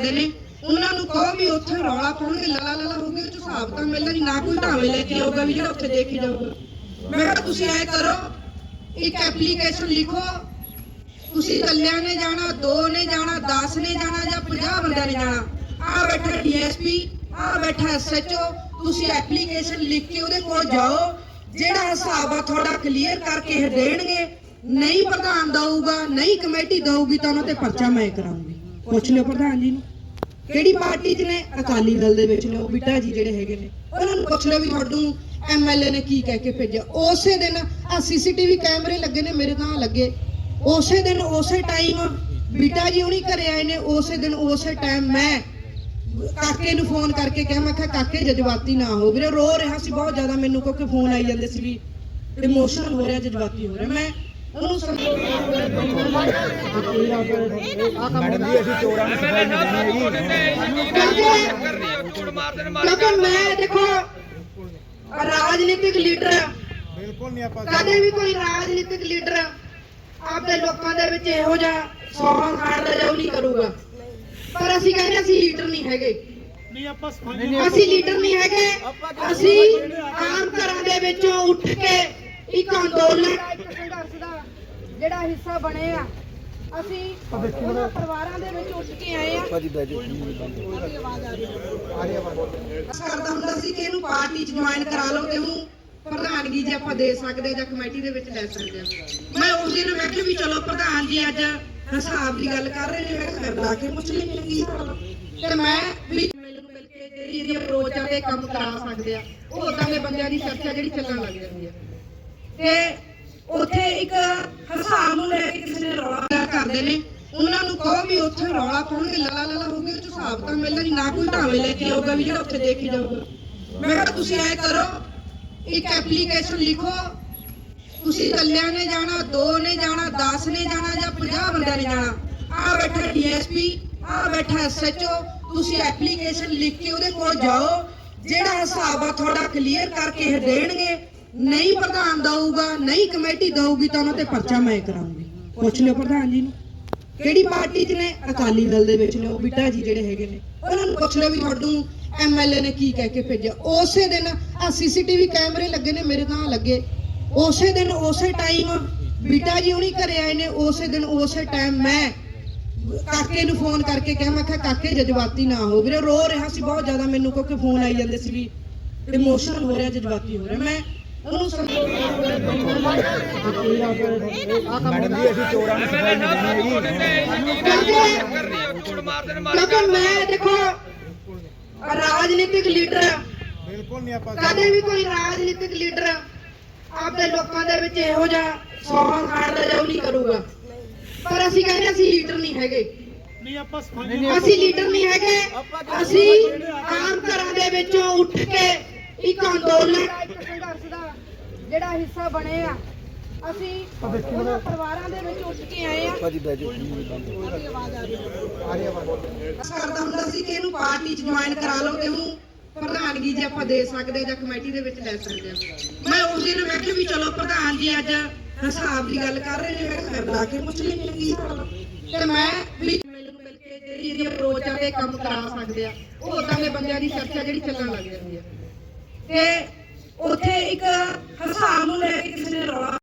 ਕਰਦੇ ਨੇ। ਉਹਨਾਂ ਨੂੰ ਕਹੋ ਵੀ ਉੱਥੇ ਰੌਲਾ ਪਾਉਣਗੇ, ਲਲਾ ਲਲਾ ਹੋਊਗੀ ਉਹ ਹਿਸਾਬ ਤਾਂ ਮਿਲਦਾ ਨਹੀਂ ਨਾ ਕੋਈ ਢਾਵੇ ਲੈ ਕੇ ਆਊਗਾ ਵੀ ਜਿਹੜਾ ਉੱਥੇ ਦੇਖੀ ਜਾਊਗਾ। ਮੈਂ ਕਿਹਾ, ਤੁਸੀਂ ਐ ਕਰੋ, ਇੱਕ ਐਪਲੀਕੇਸ਼ਨ ਲਿਖੋ। ਤੁਸੀਂ ਇਕੱਲਿਆਂ ਨੇ ਜਾਣਾ, ਦੋ ਨੇ ਜਾਣਾ 10 ਨੇ ਜਾਣਾ ਜਾਂ 50 ਬੰਦਿਆਂ ਨੇ ਜਾਣਾ। ਆ ਬੈਠਾ ਡੀਐਸਪੀ ਆ ਬੈਠਾ ਐਸਐਚਓ ਤੁਸੀਂ ਐਪਲੀਕੇਸ਼ਨ ਲਿਖ ਕੇ ਉਹਦੇ ਕੋਲ ਜਾਓ। ਜਿਹੜਾ ਹਿਸਾਬ ਆ ਤੁਹਾਡਾ ਕਲੀਅਰ ਕਰਕੇ ਇਹ ਦੇਣਗੇ। ਨਹੀਂ ਪ੍ਰਧਾਨ ਦਊਗਾ, ਨਹੀਂ ਕਮੇਟੀ ਦਊਗੀ, ਤਾਂ ਉਹਨਾਂ ਤੇ ਪਰਚਾ ਮੈਂ ਕਰਾਉਂਗੀ ਪੁੱਛ ਲਿਓ ਪ੍ਰਧਾਨ ਜੀ ਨੂੰ। ਕਿਹੜੀ ਪਾਰਟੀ 'ਚ ਨੇ? ਅਕਾਲੀ ਦਲ ਦੇ ਵਿੱਚ ਨੇ। ਉਹ ਬਿੱਟਾ ਜੀ ਜਿਹੜੇ ਹੈਗੇ ਨੇ। ਉਹਨਾਂ ਨੂੰ ਪੁੱਛ ਲਿਓ ਵੀ ਤੁਹਾਨੂੰ ਐਮਐਲਏ ਨੇ ਕੀ ਕਹਿ ਕੇ ਭੇਜਿਆ। ਉਸੇ ਦਿਨ ਆ ਸੀਸੀਟੀਵੀ ਕੈਮਰੇ ਲੱਗੇ ਨੇ, ਮੇਰੇ ਤਾਂ ਲੱਗੇ। ਉਸੇ ਦਿਨ, ਉਸੇ ਟਾਈਮ ਬਿੱਟਾ ਜੀ ਹੁਣੀ ਘਰੇ ਆਏ ਨੇ। ਉਸੇ ਦਿਨ, ਉਸੇ ਟਾਈਮ ਮੈਂ ਕਾਕੇ ਨੂੰ ਫੋਨ ਕਰਕੇ ਕਿਹਾ, ਮੈਂ ਕਿਹਾ, ਕਾਕੇ, ਜਜ਼ਬਾਤੀ ਨਾ ਹੋ ਵੀਰੇ। ਰੋ ਰਿਹਾ ਸੀ ਬਹੁਤ ਜ਼ਿਆਦਾ ਮੈਨੂੰ, ਕਿਉਂਕਿ ਫੋਨ ਆਈ ਜਾਂਦੇ ਸੀ ਵੀ ਇਮੋਸ਼ਨਲ ਹੋ ਰਿਹਾ, ਜਜ਼ਬਾਤੀ ਹੋ ਰਿਹਾ। ਮੈਂ ਉਹਨੂੰ ਮੈਡਮ ਜੀ ਅਸੀਂ ਚੋਰਾਂ ਨੂੰ ਸਫ਼ਾਈ ਨਹੀਂ ਦੇਣੀ ਹੈਗੀ ਕਿਉਂਕਿ ਮੈਂ ਦੇਖੋ ਰਾਜਨੀਤਿਕ ਲੀਡਰ ਬਿਲਕੁਲ ਨਹੀਂ ਆਪਾਂ ਕਦੇ ਵੀ ਕੋਈ ਰਾਜਨੀਤਿਕ ਲੀਡਰ ਆਪਦੇ ਲੋਕਾਂ ਦੇ ਵਿੱਚ ਇਹੋ ਜਿਹਾ ਸੌਹਾਂ ਖਾਣ ਦਾ ਜਾਉ ਨਹੀਂ ਕਰੂਗਾ। ਪਰ ਅਸੀਂ ਕਹਿੰਦੇ ਅਸੀਂ ਲੀਡਰ ਨਹੀਂ ਹੈਗੇ। ਨਹੀਂ ਆਪਾਂ ਅਸੀਂ ਲੀਡਰ ਨਹੀਂ ਹੈਗੇ। ਅਸੀਂ ਆਮ ਘਰਾਂ ਦੇ ਵਿੱਚੋਂ ਉੱਠ ਕੇ ਇੱਕ ਅੰਦੋਲਨ ਜਿਹੜਾ ਹਿੱਸਾ ਬਣੇ ਆ ਅਸੀਂ ਉਹਨਾਂ ਪਰਿਵਾਰਾਂ ਦੇ ਵਿੱਚ ਉੱਠ ਕੇ ਆਏ ਆ। ਕਰਦਾ ਹੁੰਦਾ ਸੀ ਕਿ ਇਹਨੂੰ ਪਾਰਟੀ 'ਚ ਜੁਆਇਨ ਕਰਾ ਲਓ ਤੇ ਉਹਨੂੰ ਪ੍ਰਧਾਨਗੀ ਜੇ ਆਪਾਂ ਦੇ ਸਕਦੇ ਜਾਂ ਕਮੇਟੀ ਦੇ ਵਿੱਚ ਲੈ ਸਕਦੇ ਮੈਂ ਉਸ ਦਿਨ ਮੈਂ ਕਿਹਾ ਵੀ ਚਲੋ ਪ੍ਰਧਾਨ ਜੀ ਅੱਜ ਹਿਸਾਬ ਦੀ ਗੱਲ ਕਰ ਰਹੇ ਨੇ ਮੈਂ ਕਿਹਾ ਬੁਲਾ ਕੇ ਪੁੱਛ ਹਾਂ ਕੀ। ਤੇ ਮੈਂ ਵੀ ਮੈਨੂੰ ਮਿਲ ਕੇ ਜਿਹੜੀ ਇਹਦੀ ਅਪਰੋਚ ਆ ਤੇ ਕੰਮ ਕਰਾ ਸਕਦੇ ਆ। ਉਹ ਉਦਾਂ ਦੇ ਬੰਦਿਆਂ ਦੀ ਚਰਚਾ ਜਿਹੜੀ ਚੱਲਣ ਲੱਗ ਜਾਂਦੀ ਆ। ਤੇ ਉੱਥੇ ਇੱਕ ਹਿਸਾਬ ਨੂੰ ਲੈ ਕੇ ਕਿਸੇ ਨੇ ਰੌਲਾ ਕਰਦੇ ਨੇ। ਉਹਨਾਂ ਨੂੰ ਕਹੋ ਵੀ ਉੱਥੇ ਰੌਲਾ ਪਾਉਣਗੇ ਲਲਾ ਲਲਾ ਹੋਊਗੀ ਉਹ ਹਿਸਾਬ ਤਾਂ ਮਿਲਦਾ ਨਹੀਂ, ਨਾ ਕੋਈ ਢਾਵੇ ਲੈ ਕੇ ਆਊਗਾ ਵੀ ਜਿਹੜਾ ਉੱਥੇ ਦੇਖੀ ਜਾਊਗਾ। ਮੈਂ ਕਿਹਾ, ਤੁਸੀਂ ਐ ਕਰੋ, ਇੱਕ ਐਪਲੀਕੇਸ਼ਨ ਲਿਖੋ। ਤੁਸੀਂ ਇਕੱਲਿਆਂ ਨੇ ਜਾਣਾ, ਦੋ ਨੇ ਜਾਣਾ 10 ਨੇ ਜਾਣਾ ਜਾਂ 50 ਬੰਦਿਆਂ ਨੇ ਜਾਣਾ। ਆ ਬੈਠਾ ਡੀਐਸਪੀ ਆ ਬੈਠਾ ਐਸਐਚਓ, ਤੁਸੀਂ ਐਪਲੀਕੇਸ਼ਨ ਲਿਖ ਕੇ ਉਹਦੇ ਕੋਲ ਜਾਓ। ਜਿਹੜਾ ਹਿਸਾਬ ਆ ਤੁਹਾਡਾ ਕਲੀਅਰ ਕਰਕੇ ਇਹ ਦੇਣਗੇ। ਨਹੀਂ ਪ੍ਰਧਾਨ ਦਊਗਾ, ਨਹੀਂ ਕਮੇਟੀ ਦਊਗੀ ਤਾਂ ਉਹਨਾਂ ਤੇ ਪਰਚਾ ਮੈਂ ਕਰਾਉਂਗੀ ਪੁੱਛ ਲਿਓ ਪ੍ਰਧਾਨ ਜੀ ਨੂੰ। ਕਿਹੜੀ ਪਾਰਟੀ 'ਚ ਨੇ? ਅਕਾਲੀ ਦਲ ਦੇ ਵਿੱਚ ਨੇ, ਉਹ ਬਿੱਟਾ ਜੀ ਜਿਹੜੇ ਹੈਗੇ ਨੇ। ਉਹਨਾਂ ਨੂੰ ਪੁੱਛ ਲਿਓ ਵੀ ਤੁਹਾਨੂੰ ਐਮਐਲਏ ਨੇ ਕੀ ਕਹਿ ਕੇ ਭੇਜਿਆ। ਉਸੇ ਦਿਨ ਆ ਸੀਸੀਟੀਵੀ ਕੈਮਰੇ ਲੱਗੇ ਨੇ, ਮੇਰੇ ਤਾਂ ਲੱਗੇ। ਉਸੇ ਦਿਨ, ਉਸੇ ਟਾਈਮ ਬਿੱਟਾ ਜੀ ਹੁਣੀ ਘਰੇ ਆਏ ਨੇ, ਉਸੇ ਦਿਨ, ਉਸੇ ਟਾਈਮ ਮੈਂ ਕਾਕੇ ਨੂੰ ਫੋਨ ਕਰਕੇ ਕਿਹਾ, ਮੈਂ ਕਿਹਾ, ਕਾਕੇ, ਜਜ਼ਬਾਤੀ ਨਾ ਹੋ ਵੀਰੇ, ਰੋ ਰਿਹਾ ਸੀ ਬਹੁਤ ਜ਼ਿਆਦਾ ਮੈਨੂੰ, ਕਿਉਂਕਿ ਫੋਨ ਆਈ ਜਾਂਦੇ ਸੀ ਵੀ ਇਮੋਸ਼ਨਲ ਹੋ ਰਿਹਾ, ਜਜ਼ਬਾਤੀ ਹੋ ਰਿਹਾ। ਮੈਂ ਮੈਡਮ ਜੀ ਅਸੀਂ ਚੋਰਾਂ ਨੂੰ ਸਫ਼ਾਈ ਨਹੀਂ ਦੇਣੀ ਹੈਗੀ ਕਿਉਂਕਿ ਮੈਂ ਦੇਖੋ ਰਾਜਨੀਤਿਕ ਲੀਡਰ। ਬਿਲਕੁਲ ਨਹੀਂ ਆਪਾਂ ਕਦੇ ਵੀ ਕੋਈ ਰਾਜਨੀਤਿਕ ਲੀਡਰ ਆਪਦੇ ਲੋਕਾਂ ਦੇ ਵਿੱਚ ਇਹੋ ਜਿਹਾ ਸੌਹਾਂ ਖਾਣ ਦਾ ਜਾਉ ਨਹੀਂ ਕਰੂਗਾ। ਪਰ ਅਸੀਂ ਕਹਿੰਦੇ ਅਸੀਂ ਲੀਡਰ ਨਹੀਂ ਹੈਗੇ। ਨਹੀਂ ਆਪਾਂ ਅਸੀਂ ਲੀਡਰ ਨਹੀਂ ਹੈਗੇ। ਅਸੀਂ ਆਮ ਘਰਾਂ ਦੇ ਵਿੱਚੋਂ ਉੱਠ ਕੇ ਇੱਕ ਅੰਦੋਲਨ ਜਿਹੜਾ ਹਿੱਸਾ ਬਣੇ ਆ ਅਸੀਂ ਉਹਨਾਂ ਪਰਿਵਾਰਾਂ ਦੇ ਵਿੱਚ ਉੱਠ ਕੇ ਆਏ ਆ। ਕਰਦਾ ਹੁੰਦਾ ਸੀ ਕਿ ਇਹਨੂੰ ਪਾਰਟੀ 'ਚ ਜੁਆਇਨ ਕਰਾ ਲਓ ਤੇ ਉਹਨੂੰ ਪ੍ਰਧਾਨਗੀ ਜੇ ਆਪਾਂ ਦੇ ਸਕਦੇ ਜਾਂ ਕਮੇਟੀ ਦੇ ਵਿੱਚ ਲੈ ਸਕਦੇ ਹਾਂ। ਮੈਂ ਉਸ ਦਿਨ ਮੈਂ ਕਿਹਾ ਵੀ ਚਲੋ ਪ੍ਰਧਾਨ ਜੀ ਅੱਜ ਹਿਸਾਬ ਦੀ ਗੱਲ ਕਰ ਰਹੇ ਨੇ ਮੈਂ ਕਿਹਾ ਬੁਲਾ ਕੇ ਪੁੱਛ ਹਾਂ ਕੀ ਆ। ਤੇ ਮੈਂ ਵੀ ਮੈਨੂੰ ਮਿਲ ਕੇ ਜਿਹੜੀ ਇਹਦੀ ਅਪਰੋਚ ਆ ਤੇ ਕੰਮ ਕਰਾ ਸਕਦੇ ਆ। ਉਹ ਉਦਾਂ ਦੇ ਬੰਦਿਆਂ ਦੀ ਚਰਚਾ ਜਿਹੜੀ ਚੱਲਣ ਲੱਗ ਜਾਂਦੀ ਆ। ਤੇ ਉੱਥੇ ਇੱਕ ਹਿਸਾਬ ਨੂੰ ਲੈ ਕੇ ਕਿਸੇ ਨੇ ਰੌਲਾ